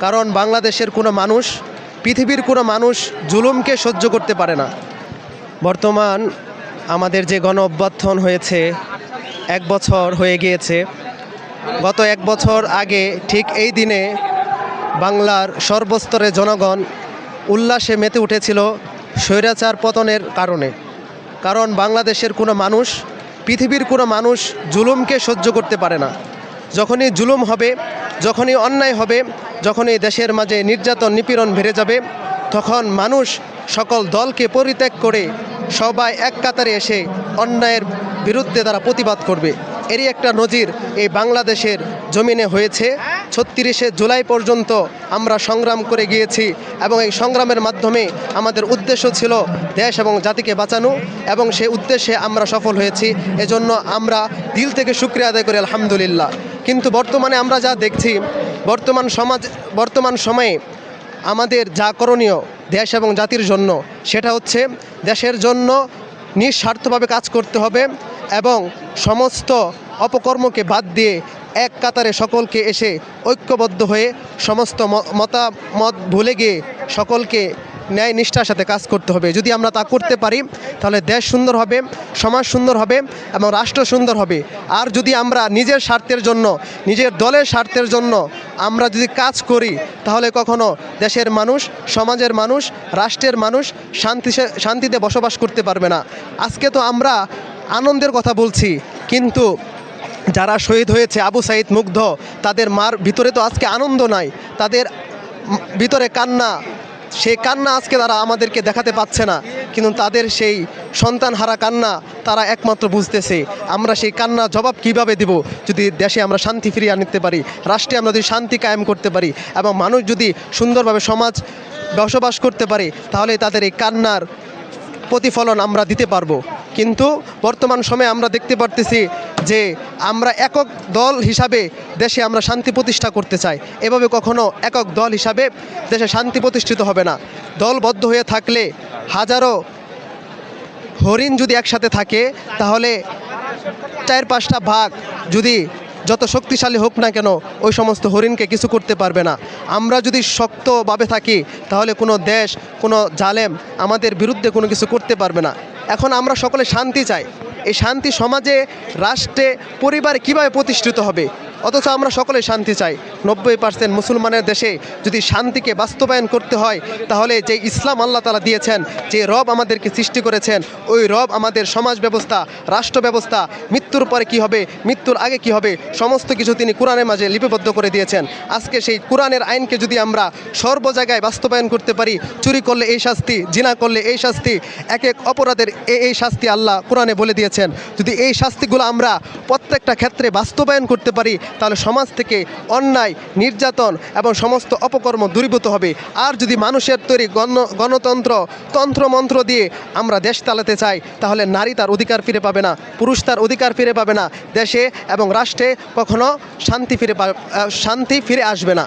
কারণ বাংলাদেশের কোনো মানুষ, পৃথিবীর কোনো মানুষ জুলুমকে সহ্য করতে পারে না। বর্তমান আমাদের যে গণ অভ্যর্থন হয়েছে, এক বছর হয়ে গিয়েছে। গত এক বছর আগে ঠিক এই দিনে বাংলার সর্বস্তরে জনগণ উল্লাসে মেতে উঠেছিল স্বৈরাচার পতনের কারণে। কারণ বাংলাদেশের কোনো মানুষ, পৃথিবীর কোনো মানুষ জুলুমকে সহ্য করতে পারে না। যখনই জুলুম হবে যখনই অন্যায় হবে, যখনই দেশের মাঝে নির্যাতন, নিপীড়ন বেড়ে যাবে, তখন মানুষ সকল দলকে পরিত্যাগ করে সবাই এক কাতারে এসে অন্যায়ের বিরুদ্ধে তারা প্রতিবাদ করবে। এরই একটা নজির এই বাংলাদেশের জমিনে হয়েছে। ছত্রিশে জুলাই পর্যন্ত আমরা সংগ্রাম করে গিয়েছি এবং এই সংগ্রামের মাধ্যমে আমাদের উদ্দেশ্য ছিল দেশ এবং জাতিকে বাঁচানো এবং সেই উদ্দেশ্যে আমরা সফল হয়েছি। এজন্য আমরা দিল থেকে শুক্রিয়া আদায় করি, আলহামদুলিল্লাহ। কিন্তু বর্তমানে আমরা যা দেখছি, বর্তমান সমাজ, বর্তমান সময়ে আমাদের যা করণীয় দেশ এবং জাতির জন্য, সেটা হচ্ছে দেশের জন্য নিঃস্বার্থভাবে কাজ করতে হবে এবং সমস্ত অপকর্মকে বাদ দিয়ে এক কাতারে সকলকে এসে ঐক্যবদ্ধ হয়ে সমস্ত মতামত ভুলে গিয়ে সকলকে ন্যায় নিষ্ঠার সাথে কাজ করতে হবে। যদি আমরা তা করতে পারি, তাহলে দেশ সুন্দর হবে, সমাজ সুন্দর হবে এবং রাষ্ট্র সুন্দর হবে। আর যদি আমরা নিজের স্বার্থের জন্য, নিজের দলের স্বার্থের জন্য আমরা যদি কাজ করি, তাহলে কখনো দেশের মানুষ, সমাজের মানুষ, রাষ্ট্রের মানুষ শান্তি শান্তিতে বসবাস করতে পারবে না। আজকে তো আমরা আনন্দের কথা বলছি, কিন্তু যারা শহীদ হয়েছে আবু সাইদ মুগ্ধ, তাদের মার ভিতরে তো আজকে আনন্দ নাই, তাদের ভিতরে কান্না সেই কান্না আজকে তারা আমাদেরকে দেখাতে পাচ্ছে না, কিন্তু তাদের সেই সন্তান হারা কান্না তারা একমাত্র বুঝতেছে। আমরা সেই কান্না জবাব কীভাবে দিব? যদি দেশে আমরা শান্তি ফিরিয়ে আনতে পারি, রাষ্ট্রে আমরা যদি শান্তি কায়েম করতে পারি এবং মানুষ যদি সুন্দরভাবে সমাজ বসবাস করতে পারে, তাহলে তাদের এই কান্নার প্রতিফলন আমরা দিতে পারব। কিন্তু বর্তমান সময়ে আমরা দেখতে পারতেছি যে আমরা একক দল হিসাবে দেশে আমরা শান্তি প্রতিষ্ঠা করতে চাই। এভাবে কখনো একক দল হিসাবে দেশে শান্তি প্রতিষ্ঠিত হবে না। দলবদ্ধ হয়ে থাকলে হাজারো হরিণ যদি একসাথে থাকে, তাহলে চার পাঁচটা ভাগ যদি যত শক্তিশালী হোক না কেন, ওই সমস্ত হরিণকে কিছু করতে পারবে না। আমরা যদি শক্তভাবে থাকি, তাহলে কোনো দেশ, কোনো জালেম আমাদের বিরুদ্ধে কোনো কিছু করতে পারবে না। এখন আমরা সকলে শান্তি চাই। এই শান্তি সমাজে, রাষ্ট্রে, পরিবারে কীভাবে প্রতিষ্ঠিত হবে? অথচ আমরা সকলে শান্তি চাই। নব্বই পার্সেন্ট মুসলমানের দেশে যদি শান্তিকে বাস্তবায়ন করতে হয়, তাহলে যে ইসলাম আল্লাহ তালা দিয়েছেন, যে রব আমাদেরকে সৃষ্টি করেছেন, ওই রব আমাদের সমাজ ব্যবস্থা, রাষ্ট্র ব্যবস্থা, মৃত্যুর পরে কি হবে, মৃত্যুর আগে কি হবে, সমস্ত কিছু তিনি কোরআনের মাঝে লিপিবদ্ধ করে দিয়েছেন। আজকে সেই কোরআনের আইনকে যদি আমরা সর্ব জায়গায় বাস্তবায়ন করতে পারি, চুরি করলে এই শাস্তি, জিনা করলে এই শাস্তি, এক এক অপরাধের এই এই শাস্তি আল্লাহ কোরআনে বলে দিয়েছেন। যদি এই শাস্তিগুলো আমরা প্রত্যেকটা ক্ষেত্রে বাস্তবায়ন করতে পারি, তাহলে সমাজ থেকে অন্যায় নির্যাতন এবং সমস্ত অপকর্ম দূরীভূত হবে। আর যদি মানুষের তৈরি গণ গণতন্ত্র, তন্ত্রমন্ত্র দিয়ে আমরা দেশ চালাতে চাই, তাহলে নারী তার অধিকার ফিরে পাবে না, পুরুষ তার অধিকার ফিরে পাবে না, দেশে এবং রাষ্ট্রে কখনো শান্তি ফিরে শান্তি ফিরে আসবে না।